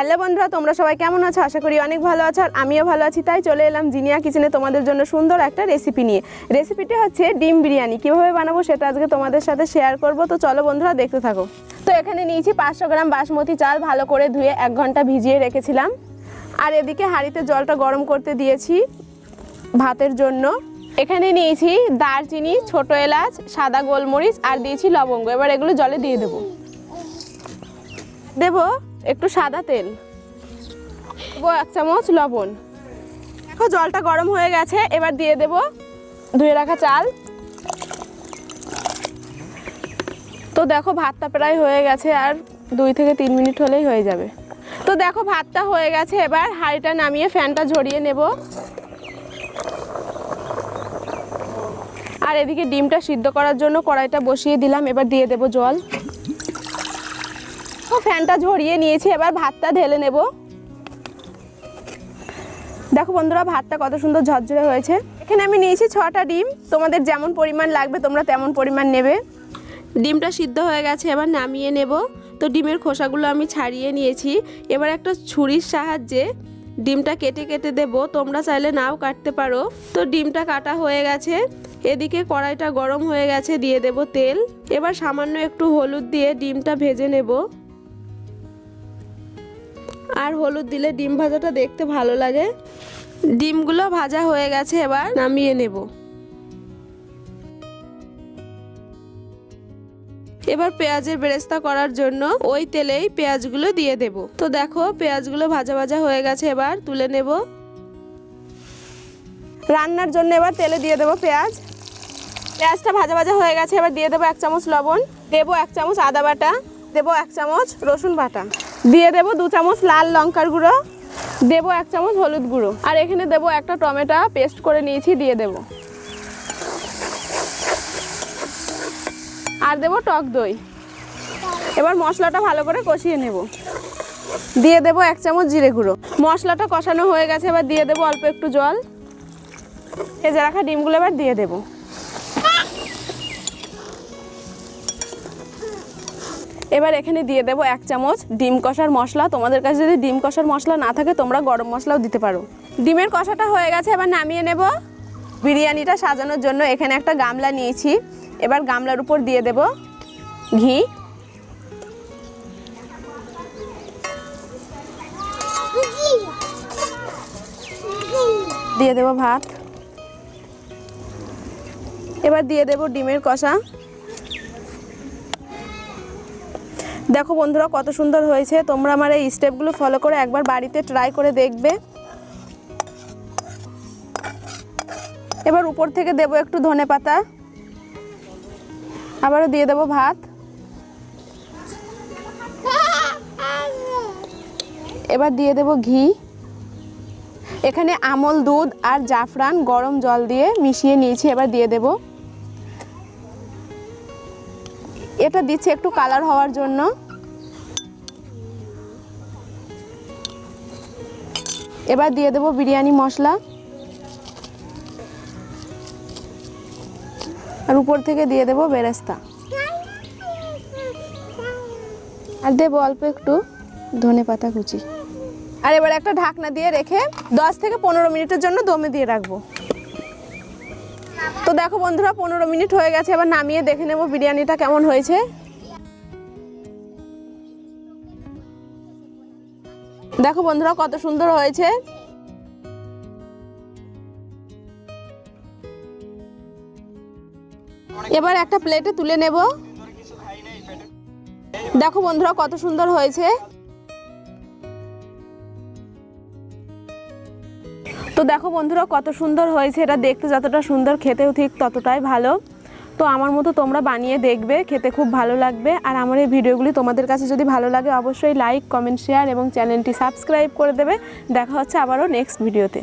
Hello বন্ধুরা, তোমরা সবাই কেমন আছো? আশা করি অনেক ভালো আছো আর আমিও ভালো আছি। তাই চলে এলাম জিনিয়া কিচেনে তোমাদের জন্য সুন্দর একটা রেসিপি নিয়ে। রেসিপিটি হচ্ছে ডিম বিরিয়ানি। কীভাবে বানাবো সেটা আজকে তোমাদের সাথে শেয়ার করব। তো চলো বন্ধুরা, দেখতে থাকো। তো এখানে নিয়েছি পাঁচশো গ্রাম বাসমতি চাল ভালো করে ধুয়ে এক ঘণ্টা ভিজিয়ে রেখেছিলাম। আর এদিকে হাঁড়িতে জলটা গরম করতে দিয়েছি ভাতের জন্য। এখানে নিয়েছি দারচিনি, ছোট এলাচ, সাদা গোলমরিচ আর দিয়েছি লবঙ্গ। এবার এগুলো জলে দিয়ে দেবো। দেব? একটু সাদা তেল। দেবো এক চামচ লবণ। দেখো, জলটা গরম হয়ে গেছে, এবার দিয়ে দেব ধুয়ে রাখা চাল। তো দেখো, ভাতটা প্রায় হয়ে গেছে, আর দুই থেকে তিন মিনিট হলেই হয়ে যাবে। তো দেখো, ভাতটা হয়ে গেছে, এবার হাঁড়িটা নামিয়ে ফ্যানটা ঝরিয়ে নেব। আর এদিকে ডিমটা সিদ্ধ করার জন্য কড়াইটা বসিয়ে দিলাম, এবার দিয়ে দেব জল। ফ্যানটা ঝরিয়ে নিয়েছি, এবার ভাতটা ঢেলে নেব। দেখো বন্ধুরা, ভাতটা কত সুন্দর ঝরঝরে হয়েছে। এখানে আমি নিয়েছি ছটা ডিম, তোমাদের যেমন পরিমাণ লাগবে, তোমরা তেমন পরিমাণ নেবে। ডিমটা সিদ্ধ হয়ে গেছে, এবার নামিয়ে নেব। তো ডিমের খোসাগুলো আমি ছাড়িয়ে নিয়েছি। এবার একটা ছুরির সাহায্যে ডিমটা কেটে কেটে দেব। তোমরা চাইলে নাও কাটতে পারো। তো ডিমটা কাটা হয়ে গেছে। এদিকে কড়াইটা গরম হয়ে গেছে, দিয়ে দেব তেল। এবার সামান্য একটু হলুদ দিয়ে ডিমটা ভেজে নেব। আর হলুদ দিলে ডিম ভাজাটা দেখতে ভালো লাগে। ডিমগুলো ভাজা হয়ে গেছে এবার নামিয়ে নেব। এবার পেঁয়াজের বেরেস্তা করার জন্য ওই তেলেই পেঁয়াজগুলো দিয়ে দেব। তো দেখো পেঁয়াজগুলো ভাজা ভাজা হয়ে গেছে এবার তুলে নেব। রান্নার জন্য এবার তেলে দিয়ে দেবো পেঁয়াজ। পেঁয়াজটা ভাজা ভাজা হয়ে গেছে, এবার দিয়ে দেবো এক চামচ লবণ, দেবো এক চামচ আদা বাটা, দেবো এক চামচ রসুন বাটা। দিয়ে দেবো দু চামচ লাল লঙ্কার গুঁড়ো, দেবো এক চামচ হলুদ গুঁড়ো। আর এখানে দেবো একটা টমেটো পেস্ট করে নিয়েছি, দিয়ে দেবো। আর দেবো টক দই। এবার মশলাটা ভালো করে কষিয়ে নেব। দিয়ে দেবো এক চামচ জিরে গুঁড়ো। মশলাটা কষানো হয়ে গেছে, এবার দিয়ে দেবো অল্প একটু জল। ভেজে রাখা ডিমগুলো এবার দিয়ে দেবো। এবার এখানে দিয়ে দেবো এক চামচ ডিম কষার মশলা। তোমাদের কাছে যদি ডিম কষার মশলা না থাকে, তোমরা গরম মশলাও দিতে পারো। ডিমের কষাটা হয়ে গেছে, এবার নামিয়ে নেব। বিরিয়ানিটা সাজানোর জন্য এখানে একটা গামলা নিয়েছি। এবার গামলার উপর দিয়ে দেব ঘি। দিয়ে দেব ভাত। এবার দিয়ে দেব ডিমের কষা। দেখো বন্ধুরা, কত সুন্দর হয়েছে। তোমরা আমার এই স্টেপগুলো ফলো করে একবার বাড়িতে ট্রাই করে দেখবে। এবার উপর থেকে দেব একটু ধনে পাতা। আবারও দিয়ে দেব ভাত। এবার দিয়ে দেব ঘি। এখানে আমল দুধ আর জাফরান গরম জল দিয়ে মিশিয়ে নিয়েছি, এবার দিয়ে দেব। এটা দিচ্ছে একটু কালার হওয়ার জন্য। এবার দিয়ে দেব বিরিয়ানি মশলা। আর উপর থেকে দিয়ে দেব বেরেস্তা। আর দেবো অল্প একটু ধনে পাতা কুচি। আর এবার একটা ঢাকনা দিয়ে রেখে দশ থেকে পনেরো মিনিটের জন্য দমে দিয়ে রাখব। তো দেখো বন্ধুরা, পনেরো মিনিট হয়ে গেছে, এবার নামিয়ে দেখে নেব বিরিয়ানিটা কেমন হয়েছে। দেখো বন্ধুরা কত সুন্দর হয়েছে। এবার একটা প্লেটে তুলে নেব। দেখো বন্ধুরা কত সুন্দর হয়েছে। তো দেখো বন্ধুরা, কত সুন্দর হয়েছে। এটা দেখতে যতটা সুন্দর, খেতেও ঠিক ততটাই ভালো। তো আমার মতো তোমরা বানিয়ে দেখবে, খেতে খুব ভালো লাগবে। আর আমার এই ভিডিওগুলি তোমাদের কাছে যদি ভালো লাগে, অবশ্যই লাইক কমেন্ট শেয়ার এবং চ্যানেলটি সাবস্ক্রাইব করে দেবে। দেখা হচ্ছে আবারও নেক্সট ভিডিওতে